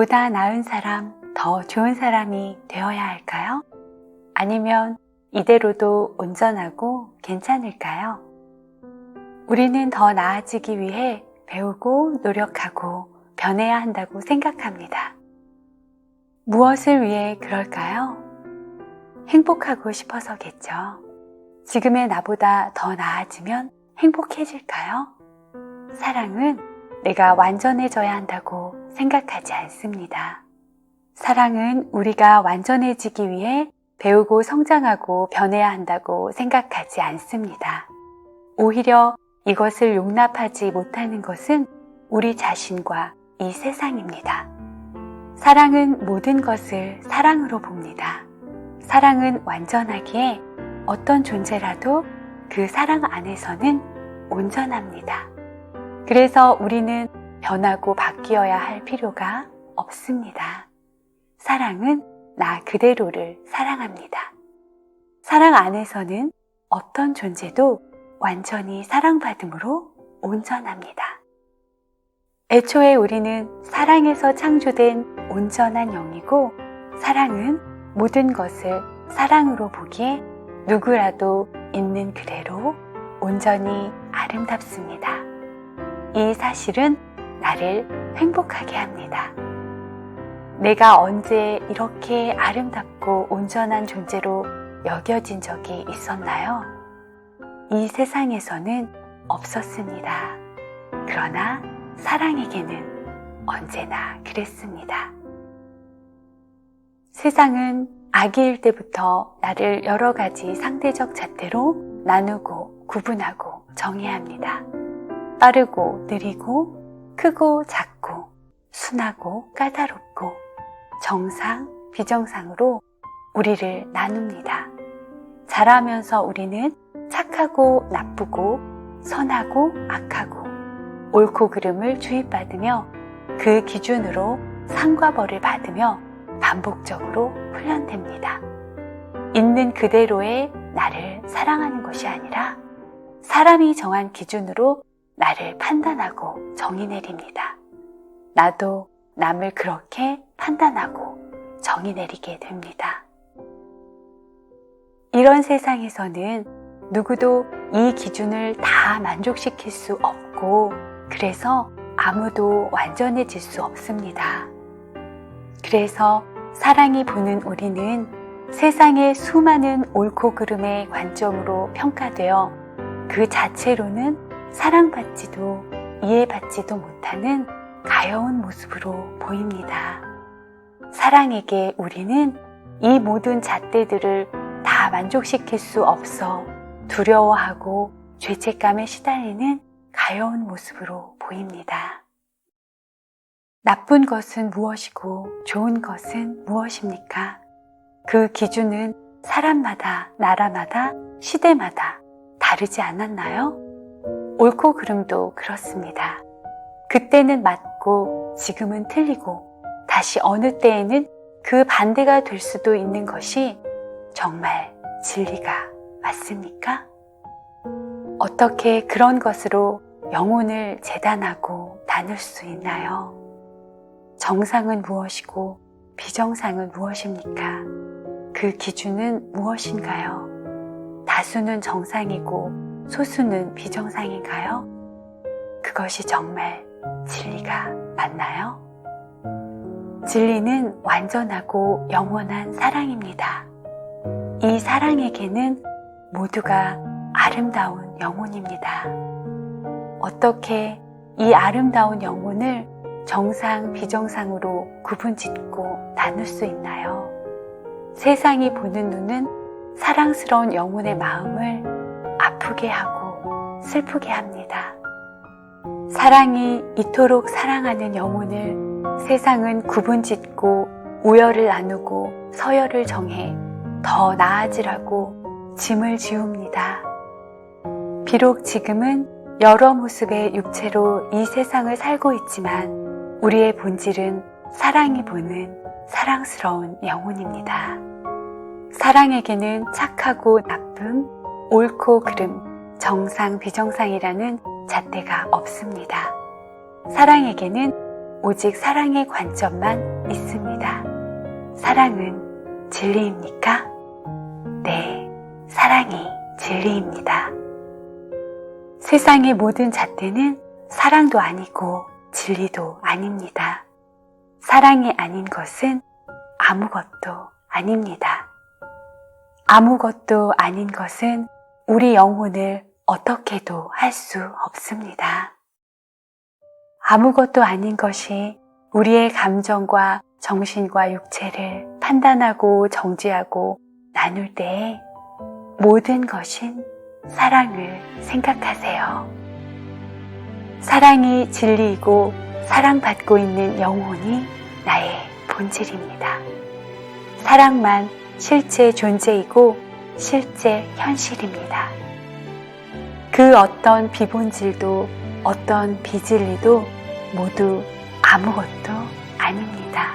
보다 나은 사람, 더 좋은 사람이 되어야 할까요? 아니면 이대로도 온전하고 괜찮을까요? 우리는 더 나아지기 위해 배우고 노력하고 변해야 한다고 생각합니다. 무엇을 위해 그럴까요? 행복하고 싶어서겠죠. 지금의 나보다 더 나아지면 행복해질까요? 사랑은 내가 완전해져야 한다고 생각하지 않습니다. 사랑은 우리가 완전해지기 위해 배우고 성장하고 변해야 한다고 생각하지 않습니다. 오히려 이것을 용납하지 못하는 것은 우리 자신과 이 세상입니다. 사랑은 모든 것을 사랑으로 봅니다. 사랑은 완전하기에 어떤 존재라도 그 사랑 안에서는 온전합니다. 그래서 우리는 변하고 바뀌어야 할 필요가 없습니다. 사랑은 나 그대로를 사랑합니다. 사랑 안에서는 어떤 존재도 완전히 사랑받음으로 온전합니다. 애초에 우리는 사랑에서 창조된 온전한 영이고 사랑은 모든 것을 사랑으로 보기에 누구라도 있는 그대로 온전히 아름답습니다. 이 사실은 나를 행복하게 합니다. 내가 언제 이렇게 아름답고 온전한 존재로 여겨진 적이 있었나요? 이 세상에서는 없었습니다. 그러나 사랑에게는 언제나 그랬습니다. 세상은 아기일 때부터 나를 여러 가지 상대적 잣대로 나누고 구분하고 정의합니다. 빠르고 느리고 크고 작고 순하고 까다롭고 정상, 비정상으로 우리를 나눕니다. 자라면서 우리는 착하고 나쁘고 선하고 악하고 옳고 그름을 주입받으며 그 기준으로 상과 벌을 받으며 반복적으로 훈련됩니다. 있는 그대로의 나를 사랑하는 것이 아니라 사람이 정한 기준으로 나를 판단하고 정의 내립니다. 나도 남을 그렇게 판단하고 정의 내리게 됩니다. 이런 세상에서는 누구도 이 기준을 다 만족시킬 수 없고 그래서 아무도 완전해질 수 없습니다. 그래서 사랑이 보는 우리는 세상의 수많은 옳고 그름의 관점으로 평가되어 그 자체로는 사랑받지도 이해받지도 못하는 가여운 모습으로 보입니다. 사랑에게 우리는 이 모든 잣대들을 다 만족시킬 수 없어 두려워하고 죄책감에 시달리는 가여운 모습으로 보입니다. 나쁜 것은 무엇이고 좋은 것은 무엇입니까? 그 기준은 사람마다, 나라마다, 시대마다 다르지 않았나요? 옳고 그름도 그렇습니다. 그때는 맞고 지금은 틀리고 다시 어느 때에는 그 반대가 될 수도 있는 것이 정말 진리가 맞습니까? 어떻게 그런 것으로 영혼을 재단하고 나눌 수 있나요? 정상은 무엇이고 비정상은 무엇입니까? 그 기준은 무엇인가요? 다수는 정상이고 소수는 비정상인가요? 그것이 정말 진리가 맞나요? 진리는 완전하고 영원한 사랑입니다. 이 사랑에게는 모두가 아름다운 영혼입니다. 어떻게 이 아름다운 영혼을 정상, 비정상으로 구분 짓고 나눌 수 있나요? 세상이 보는 눈은 사랑스러운 영혼의 마음을 아프게 하고 슬프게 합니다. 사랑이 이토록 사랑하는 영혼을 세상은 구분 짓고 우열을 나누고 서열을 정해 더 나아지라고 짐을 지웁니다. 비록 지금은 여러 모습의 육체로 이 세상을 살고 있지만 우리의 본질은 사랑이 보는 사랑스러운 영혼입니다. 사랑에게는 착하고 나쁨, 옳고 그름, 정상, 비정상이라는 잣대가 없습니다. 사랑에게는 오직 사랑의 관점만 있습니다. 사랑은 진리입니까? 네, 사랑이 진리입니다. 세상의 모든 잣대는 사랑도 아니고 진리도 아닙니다. 사랑이 아닌 것은 아무것도 아닙니다. 아무것도 아닌 것은 우리 영혼을 어떻게도 할 수 없습니다. 아무것도 아닌 것이 우리의 감정과 정신과 육체를 판단하고 정지하고 나눌 때에 모든 것인 사랑을 생각하세요. 사랑이 진리이고 사랑받고 있는 영혼이 나의 본질입니다. 사랑만 실제 존재이고 실제 현실입니다. 그 어떤 비본질도 어떤 비진리도 모두 아무것도 아닙니다.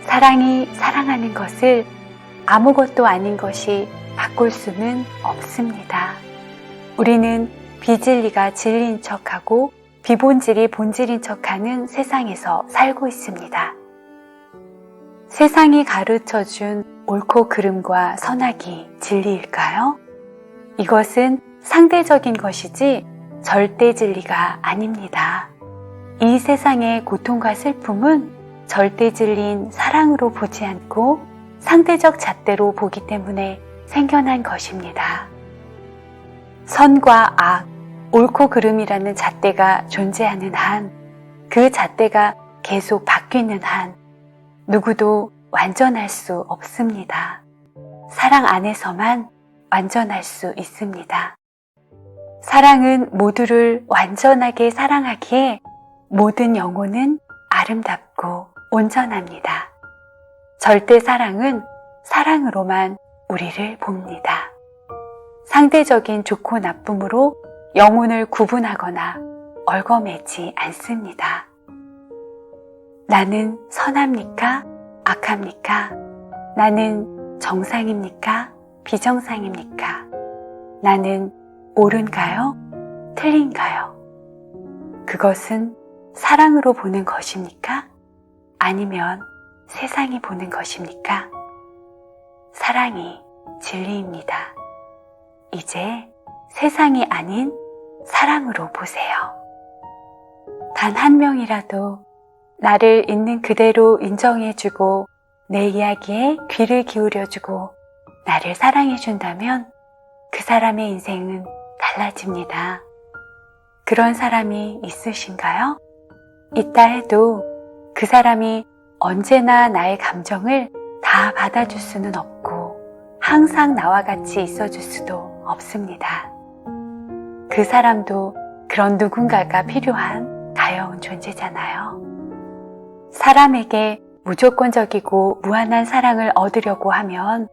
사랑이 사랑하는 것을 아무것도 아닌 것이 바꿀 수는 없습니다. 우리는 비진리가 진리인 척하고 비본질이 본질인 척하는 세상에서 살고 있습니다. 세상이 가르쳐 준 옳고 그름과 선악이 진리일까요? 이것은 상대적인 것이지 절대 진리가 아닙니다. 이 세상의 고통과 슬픔은 절대 진리인 사랑으로 보지 않고 상대적 잣대로 보기 때문에 생겨난 것입니다. 선과 악, 옳고 그름이라는 잣대가 존재하는 한, 그 잣대가 계속 바뀌는 한, 누구도 완전할 수 없습니다. 사랑 안에서만 완전할 수 있습니다. 사랑은 모두를 완전하게 사랑하기에 모든 영혼은 아름답고 온전합니다. 절대 사랑은 사랑으로만 우리를 봅니다. 상대적인 좋고 나쁨으로 영혼을 구분하거나 얽어매지 않습니다. 나는 선합니까? 악합니까? 나는 정상입니까? 비정상입니까? 나는 옳은가요? 틀린가요? 그것은 사랑으로 보는 것입니까? 아니면 세상이 보는 것입니까? 사랑이 진리입니다. 이제 세상이 아닌 사랑으로 보세요. 단 한 명이라도 나를 있는 그대로 인정해주고 내 이야기에 귀를 기울여주고 나를 사랑해준다면 그 사람의 인생은 달라집니다. 그런 사람이 있으신가요? 있다 해도 그 사람이 언제나 나의 감정을 다 받아줄 수는 없고 항상 나와 같이 있어줄 수도 없습니다. 그 사람도 그런 누군가가 필요한 가여운 존재잖아요. 사람에게 무조건적이고 무한한 사랑을 얻으려고 하면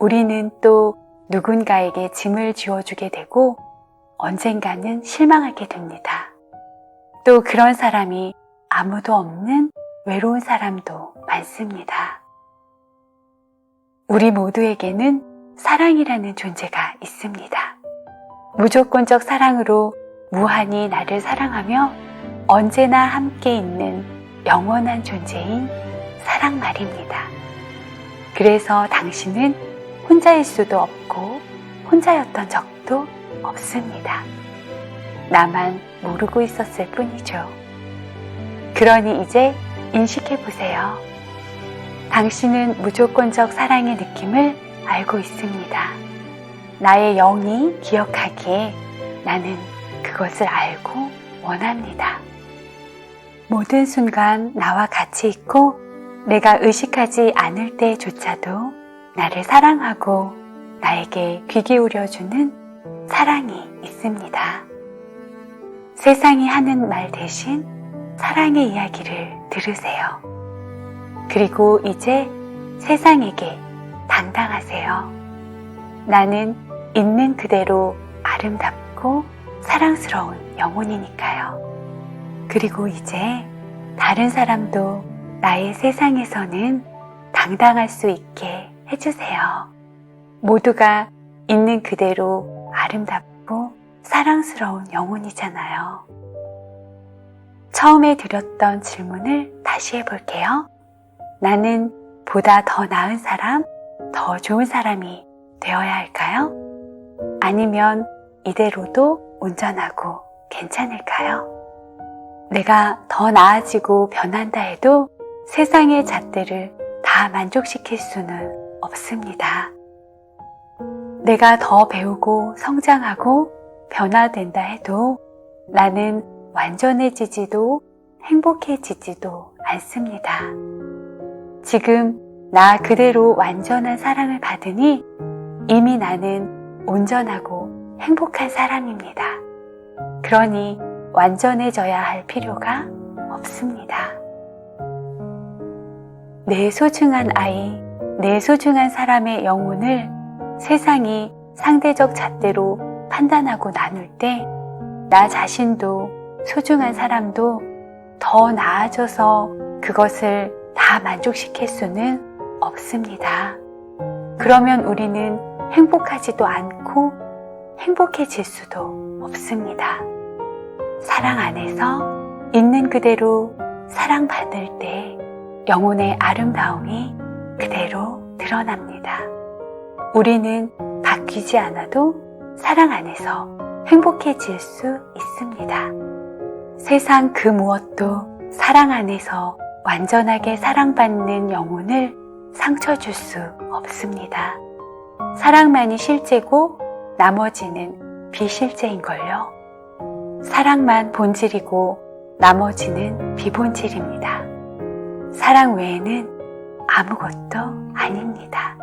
우리는 또 누군가에게 짐을 지워주게 되고 언젠가는 실망하게 됩니다. 또 그런 사람이 아무도 없는 외로운 사람도 많습니다. 우리 모두에게는 사랑이라는 존재가 있습니다. 무조건적 사랑으로 무한히 나를 사랑하며 언제나 함께 있는 영원한 존재인 사랑 말입니다. 그래서 당신은 혼자일 수도 없고 혼자였던 적도 없습니다. 나만 모르고 있었을 뿐이죠. 그러니 이제 인식해 보세요. 당신은 무조건적 사랑의 느낌을 알고 있습니다. 나의 영이 기억하기에 나는 그것을 알고 원합니다. 모든 순간 나와 같이 있고 내가 의식하지 않을 때조차도 나를 사랑하고 나에게 귀 기울여주는 사랑이 있습니다. 세상이 하는 말 대신 사랑의 이야기를 들으세요. 그리고 이제 세상에게 당당하세요. 나는 있는 그대로 아름답고 사랑스러운 영혼이니까요. 그리고 이제 다른 사람도 나의 세상에서는 당당할 수 있게 해주세요. 모두가 있는 그대로 아름답고 사랑스러운 영혼이잖아요. 처음에 드렸던 질문을 다시 해볼게요. 나는 보다 더 나은 사람, 더 좋은 사람이 되어야 할까요? 아니면 이대로도 운전하고 괜찮을까요? 내가 더 나아지고 변한다 해도 세상의 잣대를 다 만족시킬 수는 없습니다. 내가 더 배우고 성장하고 변화된다 해도 나는 완전해지지도 행복해지지도 않습니다. 지금 나 그대로 완전한 사랑을 받으니 이미 나는 온전하고 행복한 사람입니다. 그러니 완전해져야 할 필요가 없습니다. 내 소중한 아이, 내 소중한 사람의 영혼을 세상이 상대적 잣대로 판단하고 나눌 때 나 자신도 소중한 사람도 더 나아져서 그것을 다 만족시킬 수는 없습니다. 그러면 우리는 행복하지도 않고 행복해질 수도 없습니다. 사랑 안에서 있는 그대로 사랑받을 때 영혼의 아름다움이 그대로 드러납니다. 우리는 바뀌지 않아도 사랑 안에서 행복해질 수 있습니다. 세상 그 무엇도 사랑 안에서 완전하게 사랑받는 영혼을 상처 줄 수 없습니다. 사랑만이 실제고 나머지는 비실제인걸요. 사랑만 본질이고 나머지는 비본질입니다. 사랑 외에는 아무것도 아닙니다.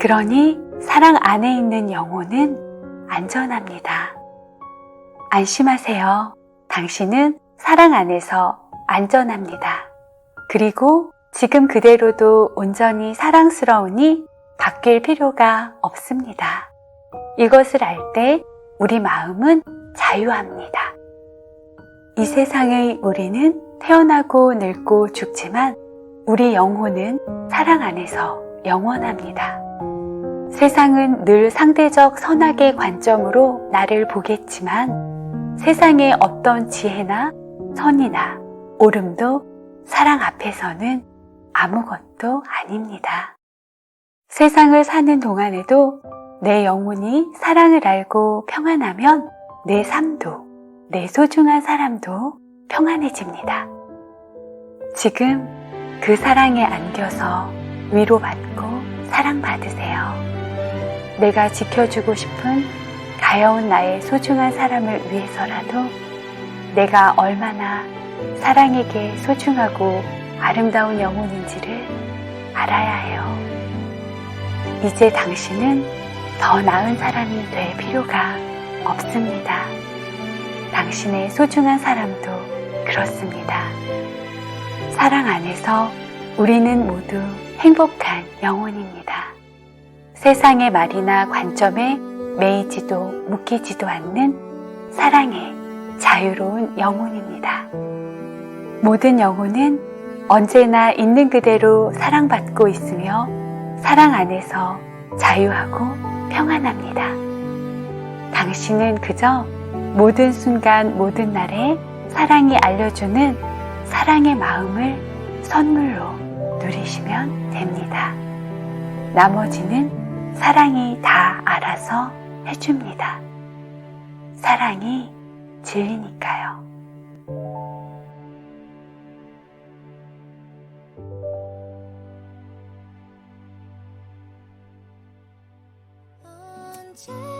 그러니 사랑 안에 있는 영혼은 안전합니다. 안심하세요. 당신은 사랑 안에서 안전합니다. 그리고 지금 그대로도 온전히 사랑스러우니 바뀔 필요가 없습니다. 이것을 알 때 우리 마음은 자유합니다. 이 세상의 우리는 태어나고 늙고 죽지만 우리 영혼은 사랑 안에서 영원합니다. 세상은 늘 상대적 선악의 관점으로 나를 보겠지만 세상의 어떤 지혜나 선이나 옳음도 사랑 앞에서는 아무것도 아닙니다. 세상을 사는 동안에도 내 영혼이 사랑을 알고 평안하면 내 삶도 내 소중한 사람도 평안해집니다. 지금 그 사랑에 안겨서 위로받고 사랑받으세요. 내가 지켜주고 싶은 가여운 나의 소중한 사람을 위해서라도 내가 얼마나 사랑에게 소중하고 아름다운 영혼인지를 알아야 해요. 이제 당신은 더 나은 사람이 될 필요가 없습니다. 당신의 소중한 사람도 그렇습니다. 사랑 안에서 우리는 모두 행복한 영혼입니다. 세상의 말이나 관점에 매이지도 묶이지도 않는 사랑의 자유로운 영혼입니다. 모든 영혼은 언제나 있는 그대로 사랑받고 있으며 사랑 안에서 자유하고 평안합니다. 당신은 그저 모든 순간 모든 날에 사랑이 알려주는 사랑의 마음을 선물로 누리시면 됩니다. 나머지는 사랑이 다 알아서 해줍니다. 사랑이 진리니까요. 언제나